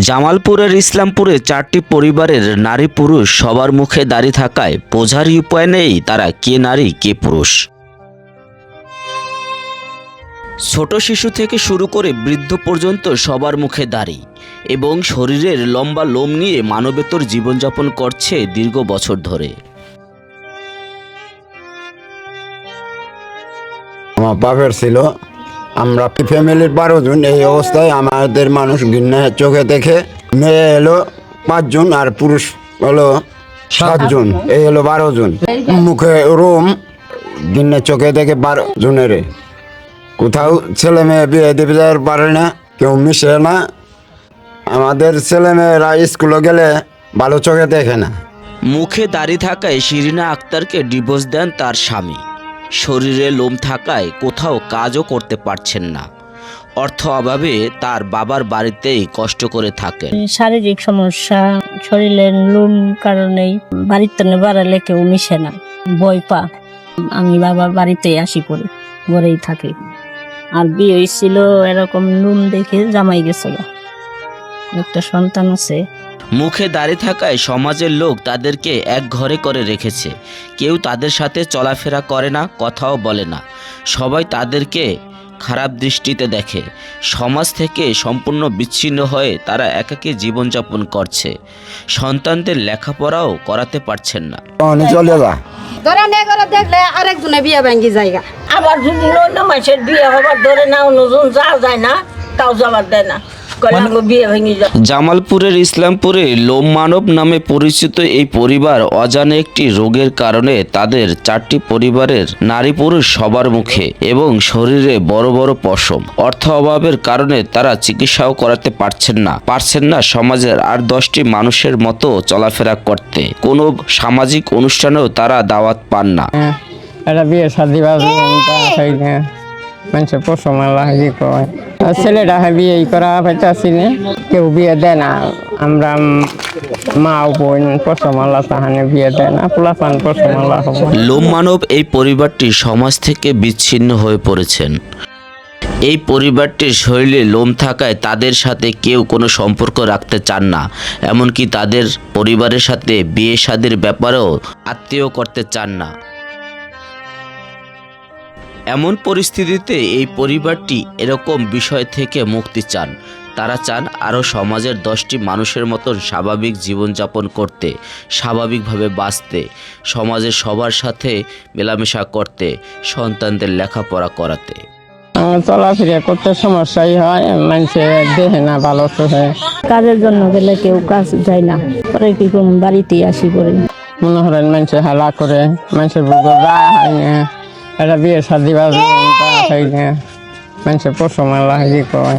জামালপুরের ইসলামপুরে চারটি পরিবারের নারী পুরুষ সবার মুখে দাঁড়িয়ে থাকায় বোঝার উপায় নেই তারা কে নারী, কে পুরুষ। ছোট শিশু থেকে শুরু করে বৃদ্ধ পর্যন্ত সবার মুখে দাড়ি এবং শরীরের লম্বা লোম নিয়ে মানবেতর জীবনযাপন করছে দীর্ঘ বছর ধরে। আমার বাপের ছিল। আমরা ফ্যামিলির বারো জন? এই অবস্থায় আমাদের মানুষ ঘৃণা চোখে দেখে, মেয়ে এলো পাঁচজন আর পুরুষ হলো সাতজন। এই হলো বারো জন। মুখে রুম ঘৃণা চোখে দেখে বারো জনের। কোথাও ছেলে মেয়ে বিয়ে দিতে যাওয়ার পারে না, কেউ মিশে না। আমাদের ছেলে মেয়েরা স্কুলে গেলে ভালো চোখে দেখে না। মুখে দাড়ি থাকায় শিরিনা আক্তারকে ডিভোর্স দেন তার স্বামী। শরীরে লোম থাকায় কোথাও কাজও করতে পারছেন না। অর্থ অভাবে তার বাবার বাড়িতেই কষ্ট করে থাকেন। শারীরিক সমস্যা, শরীরের লোম কারণেই বাড়িতে বাড়ালে কেউ মিশে না, ভয় পা আমি বাবার বাড়িতেই আসি পড়ি, ঘরেই থাকি। আর বিয়ে হয়েছিল এরকম লোম দেখে জামাই গেছিল। একটা সন্তান আছে মুখে দাঁড়িয়ে থাকায় সমাজের লোক তাদেরকে এক ঘরে করে রেখেছে। কেউ তাদের সাথে চলাফেরা করে না কথাও বলে না। সবাই তাদেরকে খারাপ দৃষ্টিতে দেখে। সমাজ থেকে সম্পূর্ণ বিচ্ছিন্ন হয়ে তারা একাকী জীবনযাপন করছে। সন্তানদের লেখাপড়াও করাতে পারছেন না। তখনই চলে যা। ধরেন এগুলো দেখলে আরেকজনে বিয়ে ভাঙ্গি জায়গা। আবার যদি অন্য মাসের বিয়ে হবার ধরে না অন্যজন যাওয়া যায় না তাও যাবার দেয় না। যায় জামালপুরের ইসলামপুরে লোম মানব নামে পরিচিত এই পরিবার অজানে একটি রোগের কারণে তাদের চারটি পরিবারের নারী পুরুষ সবার মুখে এবং শরীরে বড় বড় পশম। অর্থ অভাবের কারণে তারা চিকিৎসাও করাতে পারছেন না। পারছেন না সমাজের আর দশটি মানুষের মতো চলাফেরা করতে। কোনো সামাজিক অনুষ্ঠানেও তারা দাওয়াত পান না। এটা বিয়ে শাদি মানুষের পশমালা ই কয়। ছেলেটা বিয়ে করা পাইতাছি কেউ বিয়ে দেয় না। আমরা মা বোন পশমালা তাহানে বিয়ে দেয় না, পোলাপান পশমালা লোম মানব এই পরিবারটি সমাজ থেকে বিচ্ছিন্ন হয়ে পড়েছেন। এই পরিবারটির শরীরে লোম থাকায় তাদের সাথে কেউ কোনো সম্পর্ক রাখতে চান না। এমনকি তাদের পরিবারের সাথে বিয়ে শাদির ব্যাপারেও আত্মীয় করতে চান না। এমন পরিস্থিতিতে এই পরিবারটি এরকম বিষয় থেকে মুক্তি চান। তারা চান আরও সমাজের দশটি মানুষের মতন স্বাভাবিক জীবনযাপন করতে স্বাভাবিকভাবে বাঁচতে সমাজের সবার সাথে মেলামেশা করতে সন্তানদের লেখাপড়া করাতে। চলাফেরা করতে সমস্যাই হয় মানুষে দেখে না ভালো চোখে কাজের জন্য গেলে কেউ কাজ যায় না পরে কি বাড়িতেই আসি পড়ি মনে করেন মানুষে হেলা করে মানুষের বুকে যায় হয় না। এটা বিয়ে শাদি বাজু মানুষের পশমালা ই কয়।